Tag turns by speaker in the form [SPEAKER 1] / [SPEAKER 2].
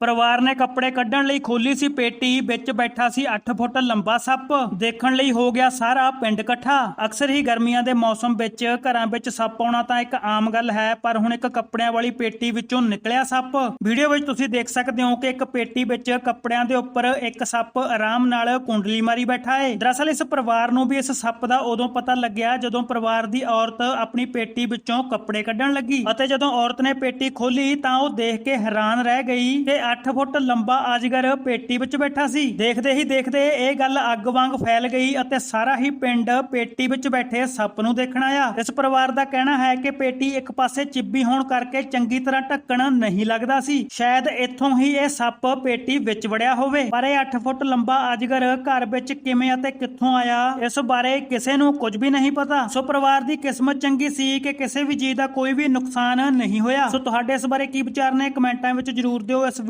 [SPEAKER 1] ਪਰਿਵਾਰ ਨੇ ਕੱਪੜੇ ਕੱਢਣ ਲਈ ਖੋਲੀ ਸੀ ਪੇਟੀ, ਵਿੱਚ ਬੈਠਾ ਸੀ 8 ਫੁੱਟ ਲੰਬਾ ਸੱਪ। ਦੇਖਣ ਲਈ ਹੋ ਗਿਆ ਸਾਰਾ ਪਿੰਡ ਇਕੱਠਾ। ਅਕਸਰ ਹੀ ਗਰਮੀਆਂ ਦੇ ਮੌਸਮ ਵਿੱਚ ਘਰਾਂ ਵਿੱਚ ਸੱਪ ਆਉਣਾ ਤਾਂ ਇੱਕ ਆਮ ਗੱਲ ਹੈ, ਪਰ ਹੁਣ ਇੱਕ ਕੱਪੜਿਆਂ ਵਾਲੀ ਪੇਟੀ ਵਿੱਚੋਂ ਨਿਕਲਿਆ ਸੱਪ। ਵੀਡੀਓ ਵਿੱਚ ਤੁਸੀਂ ਦੇਖ ਸਕਦੇ ਹੋ ਕਿ ਇੱਕ ਪੇਟੀ ਵਿੱਚ ਕੱਪੜਿਆਂ ਦੇ ਉੱਪਰ ਇੱਕ ਸੱਪ ਆਰਾਮ ਨਾਲ ਕੁੰਡਲੀ ਮਾਰੀ ਬੈਠਾ ਹੈ ਦਰਅਸਲ ਇਸ ਪਰਿਵਾਰ ਨੂੰ ਵੀ ਇਸ ਸੱਪ ਦਾ ਉਦੋਂ ਪਤਾ ਲੱਗਿਆ ਜਦੋਂ ਪਰਿਵਾਰ ਦੀ ਔਰਤ ਆਪਣੀ ਪੇਟੀ ਵਿੱਚੋਂ ਕੱਪੜੇ ਕੱਢਣ ਲੱਗੀ ਅਤੇ ਜਦੋਂ ਔਰਤ ਨੇ ਪੇਟੀ ਖੋਲੀ ਤਾਂ ਉਹ ਦੇਖ ਕੇ ਹੈਰਾਨ ਰਹਿ ਗਈ ਕਿ 8 ਫੁੱਟ ਲੰਬਾ ਅਜਗਰ ਪੇਟੀ ਵਿੱਚ ਬੈਠਾ ਸੀ। ਦੇਖਦੇ ਹੀ ਦੇਖਦੇ ਇਹ ਗੱਲ ਅੱਗ ਵਾਂਗ ਫੈਲ ਗਈ ਅਤੇ ਸਾਰਾ ਹੀ ਪਿੰਡ ਪੇਟੀ ਵਿੱਚ ਬੈਠੇ ਸੱਪ ਨੂੰ ਦੇਖਣ ਆਇਆ। ਇਸ ਪਰਿਵਾਰ ਦਾ ਕਹਿਣਾ ਹੈ ਕਿ ਪੇਟੀ ਇੱਕ ਪਾਸੇ ਚਿੱਬੀ ਹੋਣ ਕਰਕੇ ਚੰਗੀ ਤਰ੍ਹਾਂ ਢੱਕਣ ਨਹੀਂ ਲੱਗਦਾ ਸੀ। ਸ਼ਾਇਦ ਇੱਥੋਂ ਹੀ ਇਹ ਸੱਪ ਪੇਟੀ ਵਿੱਚ ਵੜਿਆ ਹੋਵੇ। ਪਰ ਇਹ 8 ਫੁੱਟ ਲੰਬਾ ਅਜਗਰ ਘਰ ਵਿੱਚ ਕਿਵੇਂ ਅਤੇ ਕਿੱਥੋਂ ਆਇਆ, ਇਸ ਬਾਰੇ ਕਿਸੇ ਨੂੰ ਕੁਝ ਵੀ ਨਹੀਂ ਪਤਾ। ਸੋ ਪਰਿਵਾਰ ਦੀ ਕਿਸਮਤ ਚੰਗੀ ਸੀ ਕਿ ਕਿਸੇ ਵੀ ਜੀਵ ਦਾ ਕੋਈ ਵੀ ਨੁਕਸਾਨ ਨਹੀਂ ਹੋਇਆ। ਸੋ ਤੁਹਾਡੇ ਇਸ ਬਾਰੇ ਕੀ ਵਿਚਾਰ ਨੇ? ਕਮੈਂਟਾਂ ਵਿੱਚ ਜਰੂਰ ਦਿਓ। ਇਸ